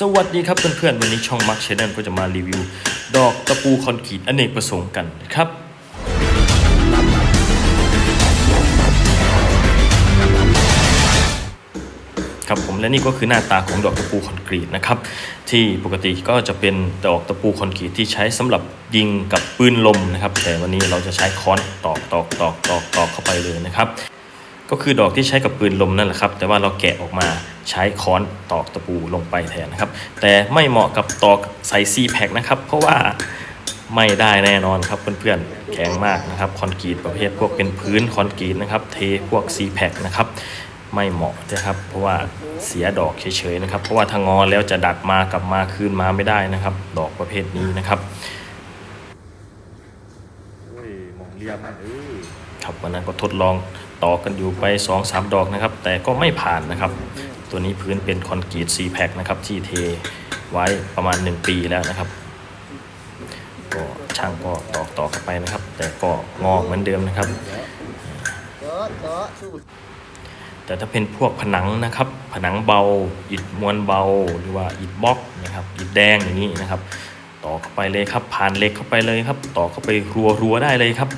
สวัสดีครับเพื่อนๆ วันนี้ช่องมักชแนลก็จะมารีวิว ดอกตะปูคอนกรีตอเนกประสงค์กันนะครับ ครับผมและนี่ก็คือหน้าตาของดอกตะปูคอนกรีตนะครับ ที่ปกติก็จะเป็นดอกตะปูคอนกรีตที่ใช้สำหรับยิงกับปืนลมนะครับ แต่วันนี้เราจะใช้ค้อนตอกตอกตอกตอกตอกเข้าไปเลยนะครับ ก็คือดอกที่ใช้กับปืนลมนั่นแหละครับ แต่ว่าเราแกะออกมา ใช้ค้อนตอกตะปูลงไปแทนนะครับ แต่ไม่เหมาะกับตอกใส่ซีแพคนะครับ เพราะว่าไม่ได้แน่นอนครับเพื่อนๆแข็งมากนะครับคอนกรีตประเภทพวกเป็นพื้นคอนกรีตนะครับ เทพวกซีแพคนะครับไม่เหมาะนะครับ เพราะว่าเสียดอกเฉยๆนะครับ เพราะว่าถ้างอแล้วจะดัดมากลับมาคืนมาไม่ได้นะครับ ดอกประเภทนี้นะครับโอ้ยมองเรียมันเออครับวันนั้นก็ทดลองตอกกันอยู่ไป2อสามดอกนะครับ แต่ก็ไม่ผ่านนะครับ ตัวนี้พื้นเป็นคอนกรีตซีแพคนะครับที่เทไว้ประมาณ 1 ปีแล้วนะครับ ก็ช่างก็ตอกต่อกันไปนะครับ แต่ก็งอกเหมือนเดิมนะครับ แต่ถ้าเป็นพวกผนังนะครับ ผนังเบา อิฐมวลเบาหรือว่าอิฐบล็อกนะครับอิฐแดงอย่างนี้นะครับต่อเข้าไปเลยครับ ผ่านเหล็กเข้าไปเลยครับ ต่อเข้าไปรัวรัวๆได้เลยครับ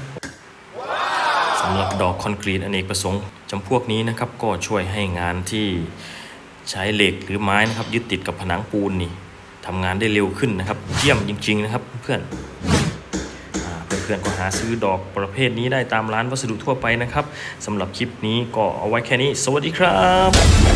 สำหรับดอกคอนกรีตอเนกประสงค์จำพวกนี้นะครับ ก็ช่วยให้งานที่ ใช้เหล็กหรือไม้นะครับ ยึดติดกับผนังปูนนี่ทำงานได้เร็วขึ้นนะครับเยี่ยมจริง ๆ นะครับ เพื่อนเพื่อนๆก็หาซื้อดอกประเภทนี้ได้ตามร้านวัสดุทั่วไปนะครับสำหรับคลิปนี้ก็เอาไว้แค่นี้ สวัสดีครับ